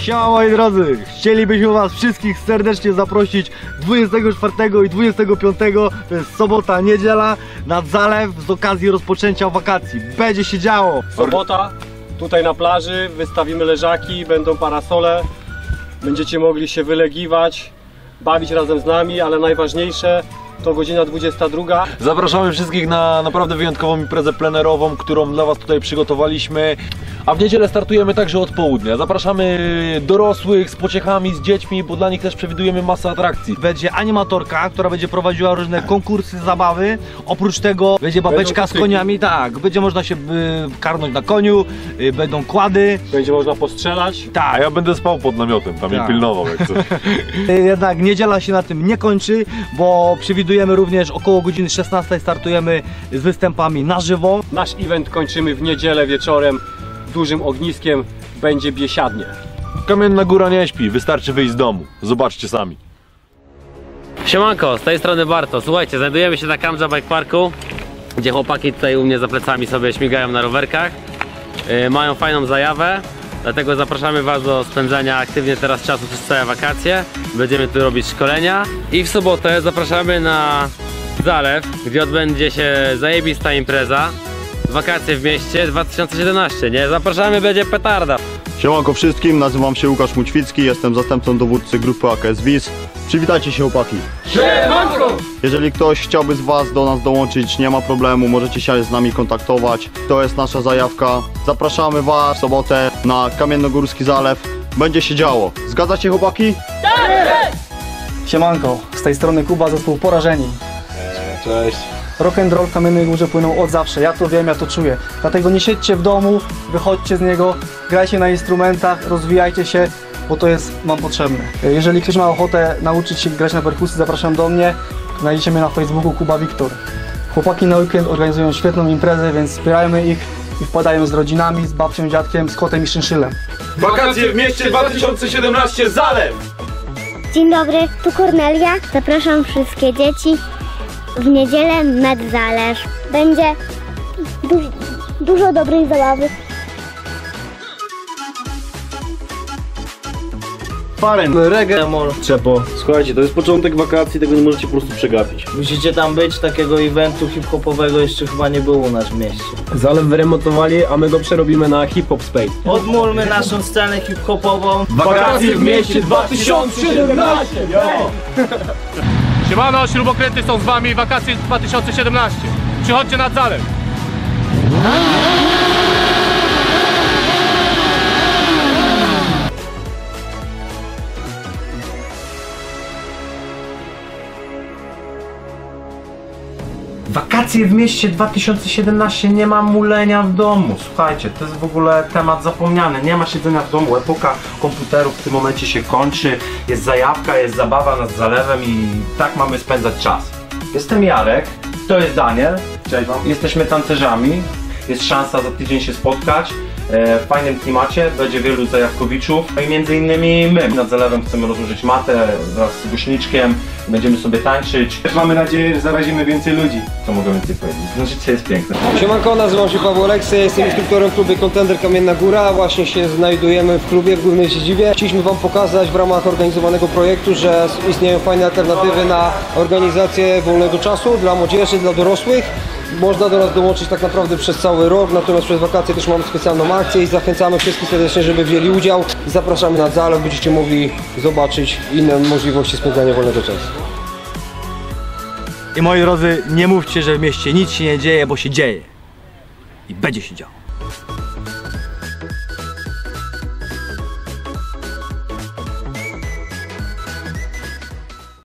Siema moi drodzy, chcielibyśmy was wszystkich serdecznie zaprosić 24 i 25, to jest sobota, niedziela, nad zalew z okazji rozpoczęcia wakacji. Będzie się działo. Sobota, tutaj na plaży, wystawimy leżaki, będą parasole, będziecie mogli się wylegiwać, bawić razem z nami, ale najważniejsze to godzina 22. Zapraszamy wszystkich na naprawdę wyjątkową imprezę plenerową, którą dla Was tutaj przygotowaliśmy. A w niedzielę startujemy także od południa. Zapraszamy dorosłych z pociechami, z dziećmi, bo dla nich też przewidujemy masę atrakcji. Będzie animatorka, która będzie prowadziła różne konkursy, zabawy. Oprócz tego będzie babeczka z koniami, tak, będzie można się y, karnąć na koniu, y, będą kłady. Będzie można postrzelać. A Tak, ja będę spał pod namiotem, tam Tak. mnie pilnował jak coś. Y, Jednak niedziela się na tym nie kończy, bo przewidujemy również około godziny 16 startujemy z występami na żywo. Nasz event kończymy w niedzielę wieczorem dużym ogniskiem, będzie biesiadnie. Kamienna góra nie śpi, wystarczy wyjść z domu. Zobaczcie sami. Siemanko, z tej strony Barto. Słuchajcie, znajdujemy się na Kamza Bike Parku, gdzie chłopaki tutaj u mnie za plecami sobie śmigają na rowerkach. Yy, mają fajną zajawę, dlatego zapraszamy Was do spędzania aktywnie teraz czasu przez całe wakacje. Będziemy tu robić szkolenia i w sobotę zapraszamy na Zalew, gdzie odbędzie się zajebista impreza. Wakacje w mieście 2017, nie? Zapraszamy, będzie petarda. Siemanko wszystkim, nazywam się Łukasz Mućwicki, jestem zastępcą dowódcy grupy AKS WIS. Przywitajcie się chłopaki. Jeżeli ktoś chciałby z Was do nas dołączyć, nie ma problemu, możecie się z nami kontaktować. To jest nasza zajawka. Zapraszamy Was w sobotę na Kamiennogórski Zalew. Będzie się działo. Zgadzacie chłopaki? Siemanko, z tej strony Kuba, zespół Porażeni. Cześć. Rock and roll w Kamiennej Górze płynął od zawsze, ja to wiem, ja to czuję. Dlatego nie siedźcie w domu, wychodźcie z niego, grajcie na instrumentach, rozwijajcie się, bo to jest wam potrzebne. Jeżeli ktoś ma ochotę nauczyć się grać na perkusji, zapraszam do mnie. Znajdziecie mnie na Facebooku Kuba Wiktor. Chłopaki na weekend organizują świetną imprezę, więc wspierajmy ich i wpadają z rodzinami, z babcią, dziadkiem, z kotem i szynszylem. Wakacje w mieście 2017 Zalew! Dzień dobry, tu Kornelia. Zapraszam wszystkie dzieci w niedzielę nad zalew. Będzie du- dużo dobrej zabawy. Faren, reggae, mol, Czepo. Słuchajcie, to jest początek wakacji, tego nie możecie po prostu przegapić. Musicie tam być, takiego eventu hip-hopowego jeszcze chyba nie było u nas w mieście. Zalew wyremontowali, a my go przerobimy na hip-hop space. Odmólmy naszą scenę hip-hopową. Wakacje w mieście 2017! Siemano, śrubokręty są z wami, wakacje 2017. Przychodźcie nad zalew. Wakacje w mieście 2017 nie ma mulenia w domu. Słuchajcie, to jest w ogóle temat zapomniany. Nie ma siedzenia w domu. Epoka komputerów w tym momencie się kończy. Jest zajawka, jest zabawa nad zalewem i tak mamy spędzać czas. Jestem Jarek, to jest Daniel. Cześć wam. Jesteśmy tancerzami. Jest szansa za tydzień się spotkać. E, W fajnym klimacie, będzie wielu zajawkowiczów. I między innymi my nad zalewem chcemy rozłożyć matę wraz z głośniczkiem. Będziemy sobie tańczyć. Mamy nadzieję, że zarazimy więcej ludzi. Co mogę więcej powiedzieć? No życie jest piękne. Siemanko, nazywam się Paweł Oleksy, jestem instruktorem w klubie Contender Kamienna Góra. Właśnie się znajdujemy w klubie w głównej siedzibie. Chcieliśmy Wam pokazać w ramach organizowanego projektu, że istnieją fajne alternatywy na organizację wolnego czasu dla młodzieży, dla dorosłych. Można do nas dołączyć tak naprawdę przez cały rok, natomiast przez wakacje też mamy specjalną akcję i zachęcamy wszystkich serdecznie, żeby wzięli udział. Zapraszamy na zalew, będziecie mogli zobaczyć inne możliwości spędzania wolnego czasu. I moi drodzy, nie mówcie, że w mieście nic się nie dzieje, bo się dzieje. I będzie się działo.